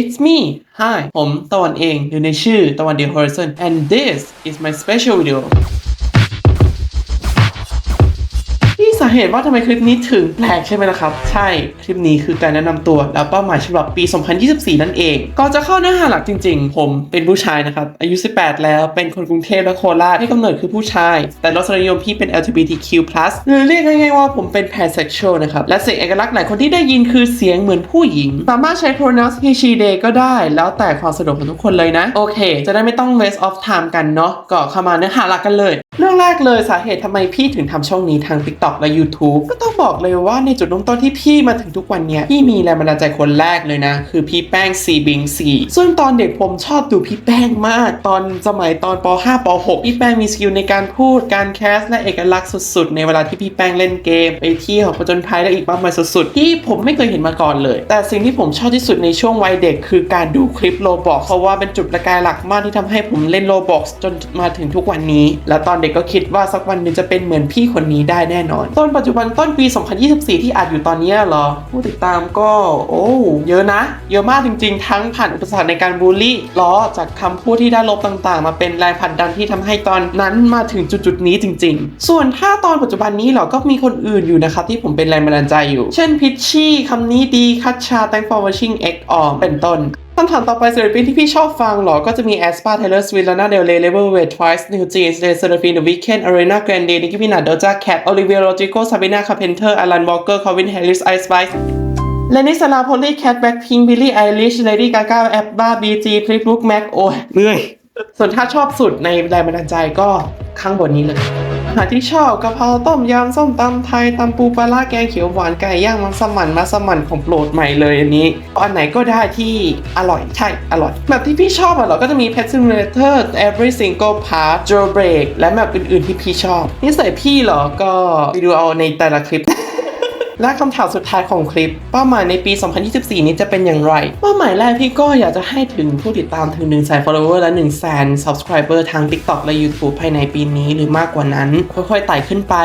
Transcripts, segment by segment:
It's me Hi ผมตะวันเองอยู่ในชื่อตะวันเดียว Horizon and this is my special video เหตุว่าทำไมคลิปนี้ถึงแปลกใช่ไหมล่ะครับ ใช่คลิปนี้คือการแนะนำตัวแล้วเป้าหมายฉบับปี 2024 นั่นเองก่อนจะเข้าเนื้อหาหลักจริง ๆ ผมเป็นผู้ชายนะครับ อายุ 18 แล้วเป็นคนกรุงเทพและโคราชให้กำเนิดคือผู้ชาย แต่รสนิยมพี่เป็น LGBTQ+ หรือเรียกง่ายๆว่าผมเป็น pansexual นะครับและเสียงเอกลักษณ์หลายคนที่ได้ยินคือเสียงเหมือนผู้หญิง สามารถใช้ pronouns he she they ก็ได้ แล้วแต่ความสะดวกของทุกคนเลยนะ โอเค จะได้ไม่ต้อง waste of time กันเนาะก็เข้ามาเนื้อหาหลักกันเลย เรื่องแรกเลยสาเหตุทำไมพี่ถึงทำช่องนี้ทาง TikTok และ YouTube ก็ต้องบอกเลยว่าในจุดเริ่มต้นที่พี่มาถึงทุกวันเนี้ยพี่มีแรงบันดาลใจคนแรกเลยนะ คือพี่แป้งซีบิงซีซึ่งตอนเด็กผมชอบดูพี่แป้งมาก ตอนสมัยตอนป .5 ป .6 พี่แป้งมีสกิลในการพูดการแคสและเอกลักษณ์สุดๆ ในเวลาที่พี่แป้งเล่นเกม ไปเที่ยวผจญภัยและอีกมากมายสุดๆ ที่ผมไม่เคยเห็นมาก่อนเลย แต่สิ่งที่ผมชอบที่สุดในช่วงวัยเด็ก คือการดูคลิปโลบอกเพราะว่าเป็นจุดประกายหลักมากที่ทำให้ผมเล่นโลบอกจนมาถึงทุกวันนี้ และตอนเด็กก็คิดว่าสักวันหนึ่งจะเป็นเหมือนพี่คนนี้ได้แน่นอน ต้นปัจจุบันต้นปี 2024 ที่อัดอยู่ตอนนี้เหรอ ผู้ติดตามก็โอ้เยอะนะ เยอะมากจริงๆ ทั้งผ่านอุปสรรคในการบูลลี่ล้อจากคำพูดที่ได้ลบต่างๆ มาเป็นแรงผลักดันที่ทำให้ตอนนั้นมาถึงจุดๆนี้จริง ๆ ส่วนถ้าตอนปัจจุบันนี้เหรอก็มีคนอื่นอยู่นะครับที่ผมเป็นแรงบันดาลใจอยู่ เช่นพิชชี่คำนี้ดีคัตชา thank for watching x ออมเป็นต้น คำถามต่อไปศิลปินที่พี่ชอบฟังเหรอ ก็จะมี a s p a Taylor Swift Lana Del Rey Level Wait Twice New Jeans l e s e r a f i n The Weeknd Ariana Grande Nicki Minaj Doja Cat Olivia Rodrigo Sabrina Carpenter Alan Walker Calvin Harris Ice Spice และนิสลาโพลีแคทแบ็คพิงบิลลี่ไอริชเลดี้กาก้าแอปบ้าบีจีคลิปลุกแม็กโอ้ยเหนื่อย ส่วนถ้าชอบสุดในแรงบันดาลใจก็ข้างบนนี้เลยอาหารที่ชอบกะเพราต้มยำส้มตำไทยตำปูปลาร้าแกงเขียวหวานไก่ย่างมัสมั่นมัสมั่นของโปรดใหม่เลยอันนี้อันไหนก็ได้ที่อร่อยใช่อร่อยแบบที่พี่ชอบอะเหรอก็จะมี Pet Simulator Every Single Part Jailbreak และแบบอื่นๆที่พี่ชอบนิสัยพี่เหรอก็ไปดูเอาในแต่ละคลิป และคำถามสุดท้ายของคลิป เป้าหมายในปี 2024 นี้จะเป็นอย่างไร เป้าหมายแรกพี่ก็อยากจะให้ถึงผู้ติดตามถึง1 0 0 0 0 follower และ1 0 0 0 0 0 subscriber ทาง TikTok และ YouTube ภายในปีนี้หรือมากกว่านั้น ค่อยๆไต่ขึ้นไป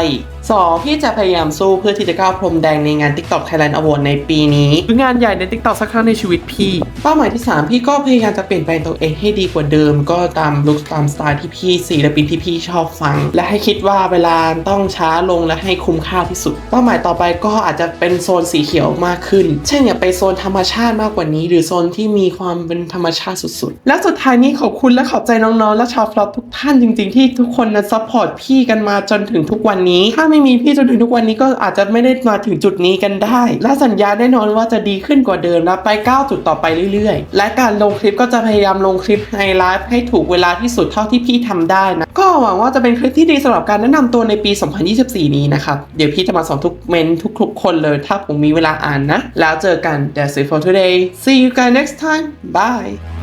2. พี่จะพยายามสู้เพื่อที่จะก้าวพรมแดงในงาน TikTok Thailand Award ในปีนี้หรืองานใหญ่ใน TikTok สักครั้งในชีวิตพี่ เป้าหมายที่ 3 พี่ก็พยายามจะเปลี่ยนแปลงตัวเองให้ดีกว่าเดิม ก็ตามลุคตามสไตล์ที่พี่ศิลปินที่พี่ชอบฟัง และให้คิดว่าเวลาต้องช้าลงและให้คุ้มค่าที่สุด เป้าหมายต่อไปก็อาจจะเป็นโซนสีเขียวมากขึ้น เช่นอย่าไปโซนธรรมชาติมากกว่านี้ หรือโซนที่มีความเป็นธรรมชาติสุดๆ และสุดท้ายนี้ขอบคุณและขอบใจน้องๆ และชาวฟลอตทุกท่านจริง ๆ ที่ทุกคนนะซัพพอร์ตพี่กันมาจนถึงทุกวันนี้ถ้าไม่ไม่มีพี่จนถึงทุกวันนี้ก็อาจจะไม่ได้มาถึงจุดนี้กันได้ และสัญญาแน่นอนว่าจะดีขึ้นกว่าเดิมและไปก้าวจุดต่อไปเรื่อยๆ และการลงคลิปก็จะพยายามลงคลิปในไลฟ์ให้ถูกเวลาที่สุดเท่าที่พี่ทำได้นะ ก็หวังว่าจะเป็นคลิปที่ดีสำหรับการแนะนำตัวในปี 2024 นี้นะครับ เดี๋ยวพี่จะมาสอนทุกเมนต์ทุกคนเลยถ้าผมมีเวลาอ่านนะ แล้วเจอกัน That's it for today see you guys next time bye